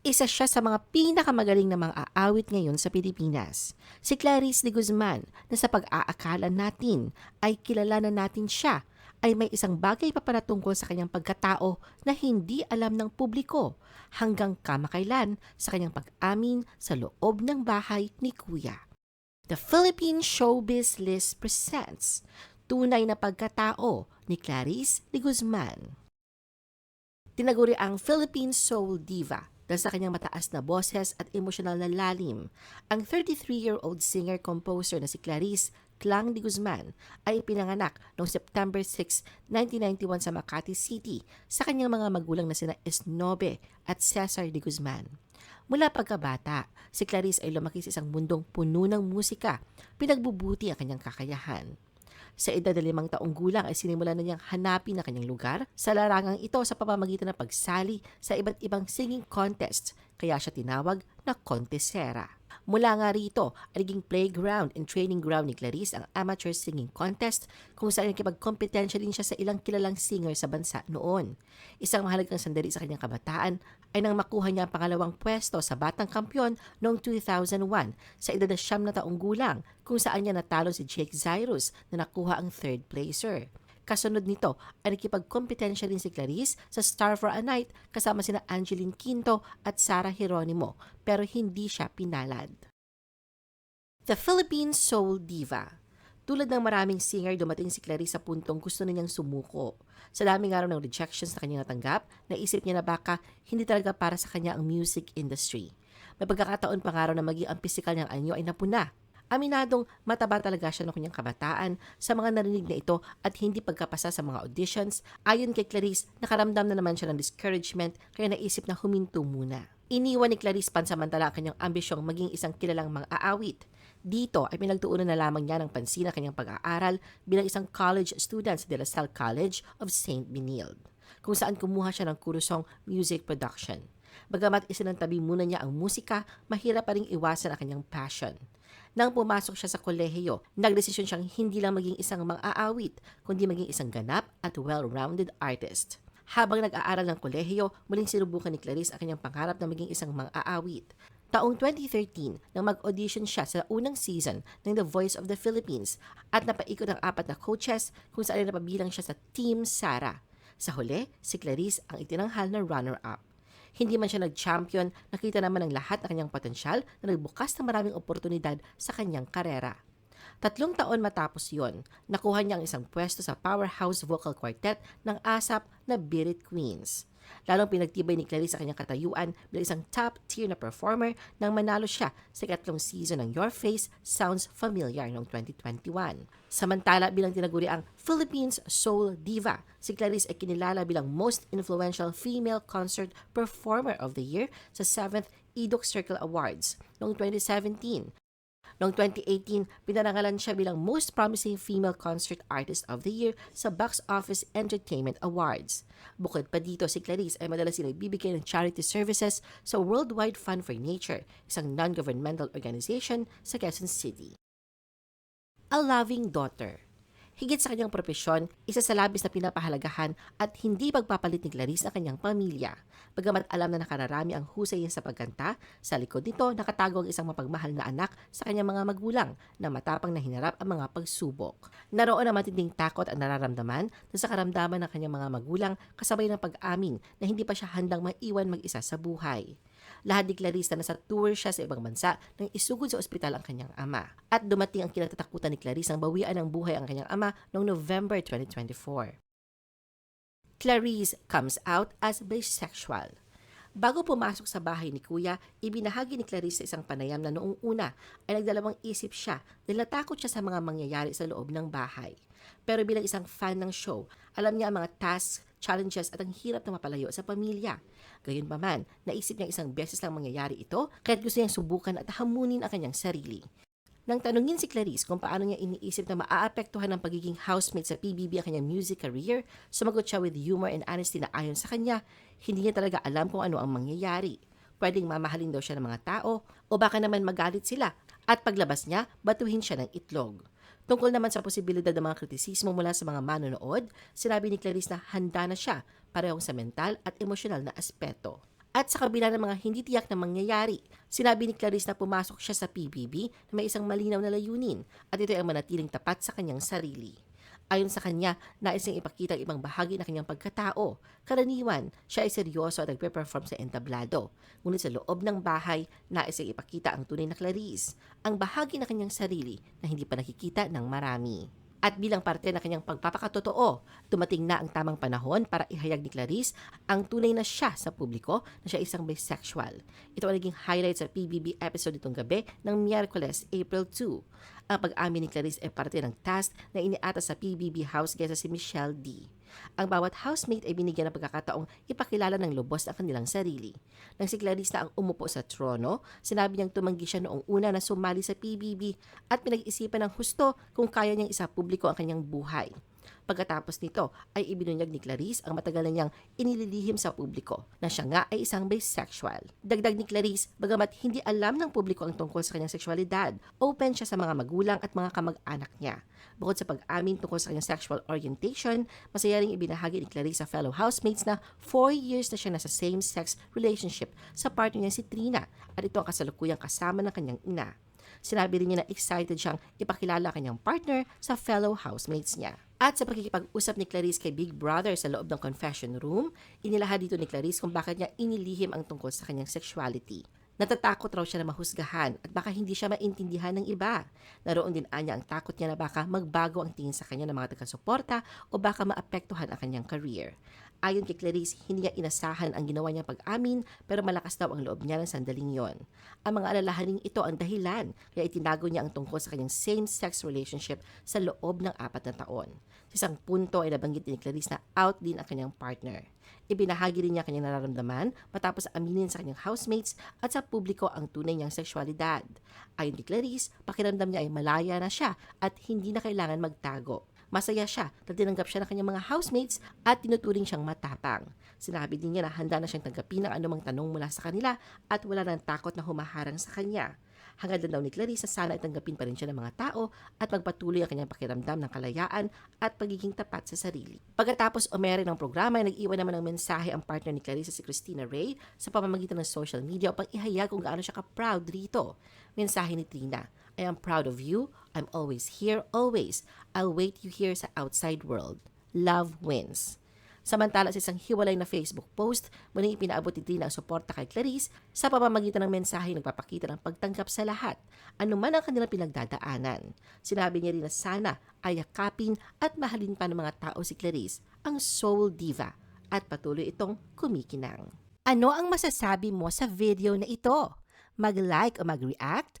Isa siya sa mga pinakamagaling na mga aawit ngayon sa Pilipinas. Si Clarice de Guzman na sa pag-aakala natin ay kilala na natin siya ay may isang bagay pa tungkol sa kanyang pagkatao na hindi alam ng publiko hanggang kamakailan sa kanyang pag-amin sa loob ng bahay ni Kuya. The Philippine Showbiz List presents Tunay na Pagkatao ni Clarice de Guzman. Tinaguri ang Philippine Soul Diva dahil sa kanyang mataas na boses at emosyonal na lalim. Ang 33-year-old singer-composer na si Clarice Clang de Guzman ay pinanganak noong September 6, 1991 sa Makati City sa kanyang mga magulang na sina Esnobe at Cesar de Guzman. Mula pagkabata, si Clarice ay lumaki sa isang mundong puno ng musika, pinagbubuti ang kanyang kakayahan. Sa edad na limang taong gulang ay sinimula na niyang hanapin ang kanyang lugar sa larangang ito sa pamamagitan ng pagsali sa iba't ibang singing contests, kaya siya tinawag na kontesera. Mula nga rito, ay naging playground and training ground ni Clarice ang amateur singing contest kung saan nakipagkompetensya din siya sa ilang kilalang singer sa bansa noon. Isang mahalagang sandali sa kanyang kabataan ay nang makuha niya ang pangalawang pwesto sa Batang Kampyon noong 2001 sa edad na siyam na taong gulang kung saan niya natalo si Jake Zyrus na nakuha ang third placer. Kasunod nito ay nakipagkompetensya rin si Clarice sa Star for a Night kasama sina Angeline Quinto at Sarah Geronimo pero hindi siya pinalad. The Philippine Soul Diva tulad ng maraming singer, dumating si Clarice sa puntong gusto na niyang sumuko. Sa daming araw ng rejections na kanyang natanggap, naisip niya na baka hindi talaga para sa kanya ang music industry. May pagkakataon pa nga raw na maging ang physical niyang anyo ay napuna Aminadong mataba talaga siya ng kanyang kabataan sa mga narinig na ito at hindi pagkapasa sa mga auditions. Ayon kay Clarice, nakaramdam na naman siya ng discouragement kaya naisip na huminto muna. Iniwan ni Clarice pansamantala ang kanyang ambisyong maging isang kilalang mga aawit. Dito ay pinagtuunan na lamang niya ng pansin ang kanyang pag-aaral bilang isang college student sa De La Salle College of St. Benilde, kung saan kumuha siya ng kurusong music production. Bagamat isinantabi muna niya ang musika, mahirap pa rin iwasan ang kanyang passion. Nang pumasok siya sa kolehiyo, nagdesisyon siyang hindi lang maging isang mang-aawit, kundi maging isang ganap at well-rounded artist. Habang nag-aaral ng kolehiyo, muling sinubukan ni Clarice ang kanyang pangarap na maging isang mang-aawit. Taong 2013, nang mag-audition siya sa unang season ng The Voice of the Philippines at napaikot ang apat na coaches kung saan napabilang siya sa Team Sara. Sa huli, si Clarice ang itinanghal na runner-up. Hindi man siya nag-champion, nakita naman ng lahat ang kanyang potensyal na nagbukas ng maraming oportunidad sa kanyang karera. Tatlong taon matapos yon, nakuha niya ang isang pwesto sa powerhouse vocal quartet ng ASAP na Beat Queens. Lalong pinagtibay ni Clarice sa kanyang katayuan bilang isang top-tier na performer nang manalo siya sa ikatlong season ng Your Face Sounds Familiar noong 2021. Samantala bilang tinaguri ang Philippines Soul Diva, si Clarice ay kinilala bilang Most Influential Female Concert Performer of the Year sa 7th Edok Circle Awards noong 2017 Noong 2018, pinarangalan siya bilang Most Promising Female Concert Artist of the Year sa Box Office Entertainment Awards. Bukod pa dito, si Clarice ay madalas nagbibigay ng charity services sa Worldwide Fund for Nature, isang non-governmental organization sa Quezon City. A Loving Daughter Higit sa kanyang propesyon, isa sa labis na pinapahalagahan at hindi pagpapalit ni Clarice ang kanyang pamilya. Bagamat alam na nakararami ang husay niya sa pagkanta, sa likod nito nakatago ang isang mapagmahal na anak sa kanyang mga magulang na matapang na hinarap ang mga pagsubok. Naroon ang matinding takot ang nararamdaman na sa karamdaman ng kanyang mga magulang kasabay ng pag-amin na hindi pa siya handang maiwan mag-isa sa buhay. Lahat ni Clarice na nasa tour siya sa ibang bansa nang isugod sa ospital ang kanyang ama. At dumating ang kinatatakutan ni Clarice ang bawian ng buhay ang kanyang ama noong November 2024. Clarice comes out as bisexual. Bago pumasok sa bahay ni Kuya, ibinahagi ni Clarice sa isang panayam na noong una ay nagdalawang isip siya dahil natakot siya sa mga mangyayari sa loob ng bahay. Pero bilang isang fan ng show, alam niya ang mga tasks, challenges at ang hirap na mapalayo sa pamilya. Gayunpaman, naisip niya isang beses lang mangyayari ito kaya't gusto niyang subukan at hamunin ang kanyang sarili. Nang tanungin si Clarice kung paano niya iniisip na maaapektuhan ng pagiging housemate sa PBB ang kanyang music career, sumagot siya with humor and honesty na ayon sa kanya, hindi niya talaga alam kung ano ang mangyayari. Pwedeng mamahalin daw siya ng mga tao o baka naman magalit sila at paglabas niya, batuhin siya ng itlog. Tungkol naman sa posibilidad ng mga kritisismo mula sa mga manonood, sinabi ni Clarice na handa na siya parehong sa mental at emosyonal na aspeto. At sa kabila ng mga hindi tiyak na mangyayari, sinabi ni Clarice na pumasok siya sa PBB na may isang malinaw na layunin at ito ay manatiling tapat sa kanyang sarili. Ayon sa kanya, nais niyang ipakita ang ibang bahagi ng kanyang pagkatao. Karaniwan, siya ay seryoso at nagpe-perform sa entablado. Ngunit sa loob ng bahay, nais niyang ipakita ang tunay na Clarice, ang bahagi ng kanyang sarili na hindi pa nakikita ng marami. At bilang parte ng kanyang pagpapakatotoo, dumating na ang tamang panahon para ihayag ni Clarice ang tunay na siya sa publiko na siya isang bisexual. Ito ang naging highlight sa PBB episode itong gabi ng Miyerkules, April 2. Ang pag-amin ni Clarice ay parte ng task na iniata sa PBB house na si Michelle D. Ang bawat housemate ay binigyan ng pagkakataong ipakilala ng lubos ang kanilang sarili. Nang si Clarice na ang umupo sa trono, sinabi niyang tumanggi siya noong una na sumali sa PBB at pinag-isipan ng husto kung kaya niyang isa publiko ang kanyang buhay. Pagkatapos nito ay ibinunyag ni Clarice ang matagal na niyang inililihim sa publiko na siya nga ay isang bisexual. Dagdag ni Clarice, bagamat hindi alam ng publiko ang tungkol sa kanyang sexualidad, open siya sa mga magulang at mga kamag-anak niya. Bukod sa pag-amin tungkol sa kanyang sexual orientation, masaya ring ibinahagi ni Clarice sa fellow housemates na 4 years na siya nasa same-sex relationship sa partner niya si Trina at ito ang kasalukuyang kasama ng kanyang ina. Sinabi rin niya na excited siyang ipakilala ang kanyang partner sa fellow housemates niya. At sa pagkikipag-usap ni Clarice kay Big Brother sa loob ng confession room, inilahad dito ni Clarice kung bakit niya inilihim ang tungkol sa kanyang sexuality. Natatakot raw siya na mahusgahan at baka hindi siya maintindihan ng iba. Naroon din anya ang takot niya na baka magbago ang tingin sa kanya ng mga taga-suporta o baka maapektuhan ang kanyang career. Ayon kay Clarice, hindi niya inasahan ang ginawa niyang pag-amin pero malakas daw ang loob niya ng sandaling yon. Ang mga alalahaning ito ang dahilan kaya itinago niya ang tungkol sa kanyang same-sex relationship sa loob ng apat na taon. Sa isang punto ay nabanggit ni Clarice na out din ang kanyang partner. Ibinahagi rin niya kanyang nararamdaman matapos aminin sa kanyang housemates at sa publiko ang tunay niyang sexualidad. Ayon kay Clarice, pakiramdam niya ay malaya na siya at hindi na kailangan magtago. Masaya siya na tinanggap siya ng kanyang mga housemates at tinuturing siyang matapang. Sinabi din niya na handa na siyang tanggapin ang anumang tanong mula sa kanila at wala nang takot na humaharang sa kanya. Hangad lang daw ni Clarice na sana ay tanggapin pa rin siya ng mga tao at magpatuloy ang kanyang pakiramdam ng kalayaan at pagiging tapat sa sarili. Pagkatapos umere ng programa ay nag-iwan naman ng mensahe ang partner ni Clarice si Christina Ray sa pamamagitan ng social media upang ihayag kung gaano siya ka-proud rito. Mensahe ni Trina, I am proud of you. I'm always here, always. I'll wait you here sa outside world. Love wins. Samantala sa isang hiwalay na Facebook post, muling ipinaabot ni Trina ang suporta kay Clarice sa pamamagitan ng mensahe nagpapakita ng pagtanggap sa lahat, anuman ang kanilang pinagdadaanan. Sinabi niya rin na sana ayakapin at mahalin pa ng mga tao si Clarice, ang soul diva, at patuloy itong kumikinang. Ano ang masasabi mo sa video na ito? Mag-like o mag-react